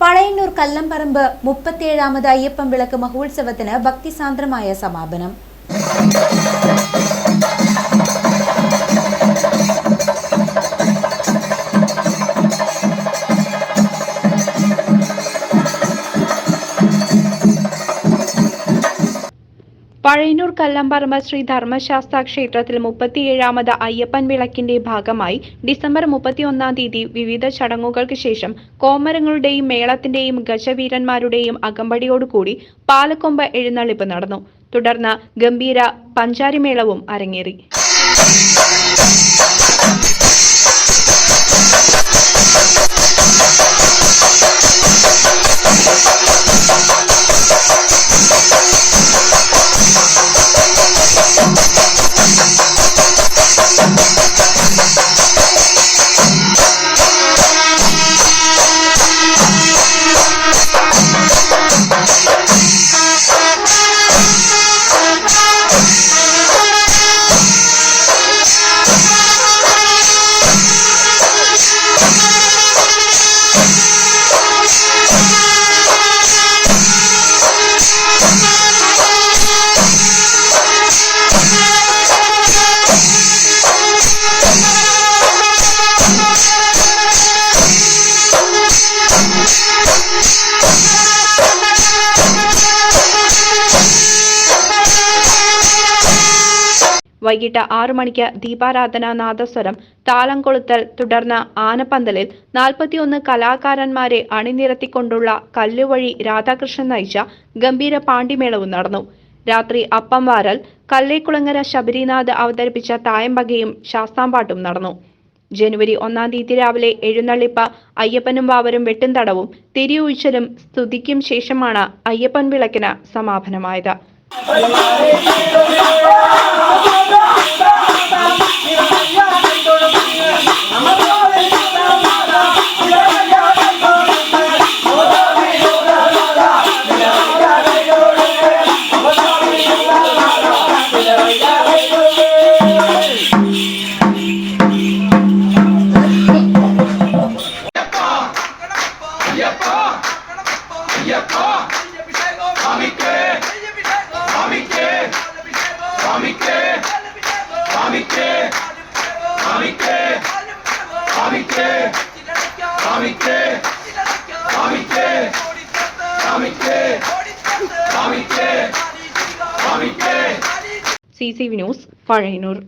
പഴയന്നൂർ കല്ലംപറമ്പ് മുപ്പത്തിയേഴാമത് അയ്യപ്പം വിളക്ക് മഹോത്സവത്തിന് ഭക്തിസാന്ദ്രമായ സമാപനം. പഴയന്നൂർ കല്ലമ്പറമ്പ് ശ്രീ ധർമ്മശാസ്ത്ര ക്ഷേത്രത്തിൽ മുപ്പത്തിയേഴാമത് അയ്യപ്പൻ വിളക്കിന്റെ ഭാഗമായി ഡിസംബർ മുപ്പത്തിയൊന്നാം തീയതി വിവിധ ചടങ്ങുകൾക്ക് ശേഷം കോമരങ്ങളുടെയും മേളത്തിന്റെയും ഗജവീരന്മാരുടെയും അകമ്പടിയോടുകൂടി പാലക്കൊമ്പ് എഴുന്നള്ളിപ്പ് നടന്നു. തുടർന്ന് ഗംഭീര പഞ്ചാരിമേളവും അരങ്ങേറി. വൈകിട്ട് ആറു മണിക്ക് ദീപാരാധന നാദസ്വരം താളംകൊളുത്തൽ തുടർന്ന് ആനപ്പന്തലിൽ നാൽപ്പത്തിയൊന്ന് കലാകാരന്മാരെ അണിനിരത്തിക്കൊണ്ടുള്ള കല്ലുവഴി രാധാകൃഷ്ണൻ നയിച്ച ഗംഭീര പാണ്ടിമേളവും നടന്നു. രാത്രി അപ്പം വാരൽ കല്ലേക്കുളങ്ങര ശബരിനാഥ് അവതരിപ്പിച്ച തായമ്പകയും ശാസ്താംപാട്ടും നടന്നു. ജനുവരി ഒന്നാം തീയതി രാവിലെ എഴുന്നള്ളിപ്പ് അയ്യപ്പനും വാവരും വെട്ടുംതടവും തിരിയൊഴിച്ചലും സ്തുതിക്കും ശേഷമാണ് അയ്യപ്പൻ വിളക്കിന് സമാപനമായത്. C C news Pazhayannur